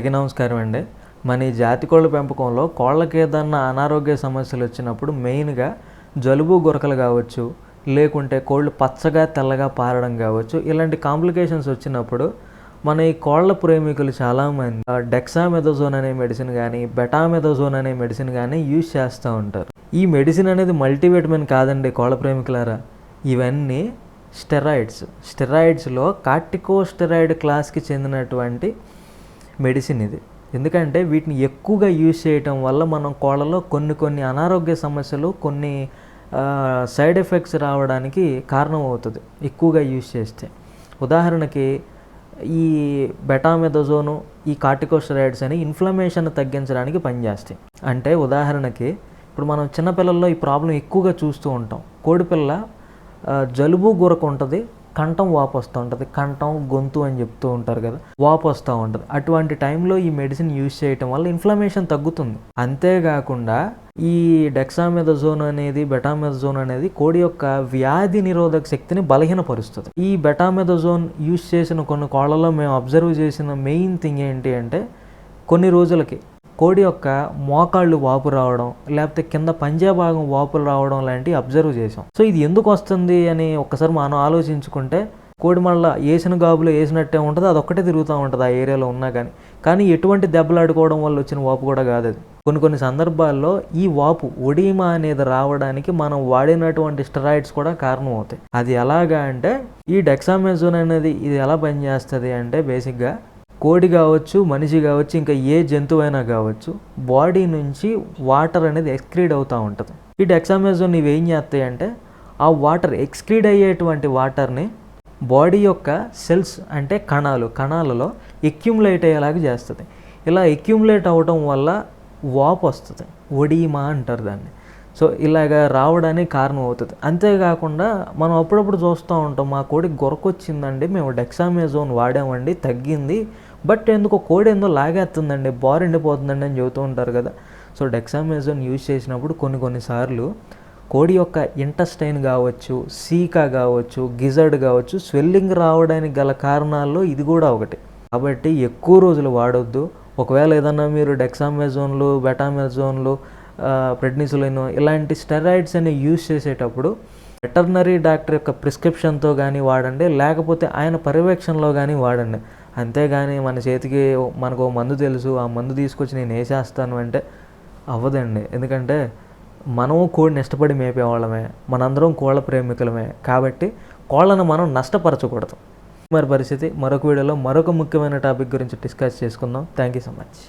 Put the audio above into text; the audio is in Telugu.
అందరికీ నమస్కారం అండి. మన ఈ జాతి కోళ్ళ పెంపకంలో కోళ్ళకి ఏదన్నా అనారోగ్య సమస్యలు వచ్చినప్పుడు మెయిన్గా జలుబు గురకలు కావచ్చు లేకుంటే కోళ్ళు పచ్చగా తెల్లగా పారడం కావచ్చు ఇలాంటి కాంప్లికేషన్స్ వచ్చినప్పుడు మన ఈ కోళ్ళ ప్రేమికులు చాలామంది డెక్సామెథజోన్ అనే మెడిసిన్ కానీ బెటామెథజోన్ అనే మెడిసిన్ కానీ యూజ్ చేస్తూ ఉంటారు. ఈ మెడిసిన్ అనేది మల్టీవిటమిన్ కాదండి కోళ్ళ ప్రేమికులారా. ఇవన్నీ స్టెరాయిడ్స్. స్టెరాయిడ్స్లో కార్టికో స్టెరాయిడ్ క్లాస్కి చెందినటువంటి మెడిసిన్ ఇది. ఎందుకంటే వీటిని ఎక్కువగా యూజ్ చేయటం వల్ల మనం కోళ్ళలో కొన్ని కొన్ని అనారోగ్య సమస్యలు కొన్ని సైడ్ ఎఫెక్ట్స్ రావడానికి కారణం అవుతుంది ఎక్కువగా యూజ్ చేస్తే. ఉదాహరణకి ఈ బెటామెథజోను ఈ కార్టికోస్టెరాయిడ్స్ అని ఇన్ఫ్లమేషన్ తగ్గించడానికి పనిచేస్తాయి. అంటే ఉదాహరణకి ఇప్పుడు మనం చిన్నపిల్లల్లో ఈ ప్రాబ్లం ఎక్కువగా చూస్తూ ఉంటాం. కోడిపిల్ల జలుబు గురకు ఉంటుంది. కంఠం వాపు వస్తూ ఉంటుంది. కంఠం గొంతు అని చెప్తూ ఉంటారు కదా వాపు వస్తూ ఉంటుంది. అటువంటి టైంలో ఈ మెడిసిన్ యూజ్ చేయటం వల్ల ఇన్ఫ్లమేషన్ తగ్గుతుంది. అంతేకాకుండా ఈ డెక్సామెథజోన్ అనేది బెటామెథజోన్ అనేది కోడి యొక్క వ్యాధి నిరోధక శక్తిని బలహీనపరుస్తుంది. ఈ బెటామెథజోన్ యూజ్ చేసిన కొన్ని కోళ్ళలో మేము అబ్జర్వ్ చేసిన మెయిన్ థింగ్ ఏంటి అంటే కొన్ని రోజులకి కోడి యొక్క మోకాళ్ళు వాపు రావడం లేకపోతే కింద పంజా భాగం వాపులు రావడం లాంటివి అబ్జర్వ్ చేసాం సో ఇది ఎందుకు వస్తుంది అని ఒక్కసారి మనం ఆలోచించుకుంటే కోడి మళ్ళీ వేసిన గాబులో వేసినట్టే ఉంటుంది అది ఒక్కటే తిరుగుతూ ఉంటుంది ఆ ఏరియాలో ఉన్నా కానీ. కానీ ఎటువంటి దెబ్బలాడుకోవడం వల్ల వచ్చిన వాపు కూడా కాదు అది. కొన్ని కొన్ని సందర్భాల్లో ఈ వాపు ఒడిమా అనేది రావడానికి మనం వాడినటువంటి స్టెరాయిడ్స్ కూడా కారణం అవుతాయి అది ఎలాగా అంటే ఈ డెక్సామెజోన్ అనేది ఇది ఎలా పనిచేస్తుంది అంటే బేసిక్గా కోడి కావచ్చు మనిషి కావచ్చు ఇంకా ఏ జంతువైనా కావచ్చు బాడీ నుంచి వాటర్ అనేది ఎక్స్క్రీడ్ అవుతూ ఉంటుంది. ఈ డెక్సామెజోన్ ఇవి ఏం చేస్తాయి అంటే ఆ వాటర్ ఎక్స్క్రీడ్ అయ్యేటువంటి వాటర్ని బాడీ యొక్క సెల్స్ అంటే కణాలు కణాలలో ఎక్యుములేట్ అయ్యేలాగా చేస్తుంది. ఇలా ఎక్యుములేట్ అవ్వడం వల్ల వాపు వస్తుంది. ఒడిమా అంటారు దాన్ని. సో ఇలాగ రావడానికి కారణం అవుతుంది. అంతేకాకుండా మనం అప్పుడప్పుడు చూస్తూ ఉంటాం మా కోడికి గొరకొచ్చిందండి మేము డెక్సామెజోన్ వాడామండి తగ్గింది బట్ ఎందుకో కోడి ఏందో లాగేస్తుందండి బార్ ఎండిపోతుందండి అని చెబుతూ ఉంటారు కదా. సో డెక్సామెజోన్ యూజ్ చేసినప్పుడు కొన్ని కొన్నిసార్లు కోడి యొక్క ఇంటస్టైన్ కావచ్చు సీకా కావచ్చు గిజర్డ్ కావచ్చు స్వెల్లింగ్ రావడానికి గల కారణాల్లో ఇది కూడా ఒకటి. కాబట్టి ఎక్కువ రోజులు వాడొద్దు. ఒకవేళ ఏదన్నా మీరు డెక్సామెజోన్లు బెటామెజోన్లు ప్రెడ్నిసులిన్ ఇలాంటి స్టెరాయిడ్స్ అని యూజ్ చేసేటప్పుడు వెటర్నరీ డాక్టర్ యొక్క ప్రిస్క్రిప్షన్తో కానీ వాడండి లేకపోతే ఆయన పర్యవేక్షణలో కానీ వాడండి. అంతేగాని మన చేతికి మనకు మందు తెలుసు ఆ మందు తీసుకొచ్చి నేను వేసేస్తాను అంటే అవ్వదండి. ఎందుకంటే మనము కోడిని ఇష్టపడి మేపేవాళ్ళమే మనందరం కోళ్ళ ప్రేమికులమే కాబట్టి కోళ్ళను మనం నష్టపరచకూడదు. మరి పరిస్థితి మరొక వీడియోలో మరొక ముఖ్యమైన టాపిక్ గురించి డిస్కస్ చేసుకుందాం. Thank you so much.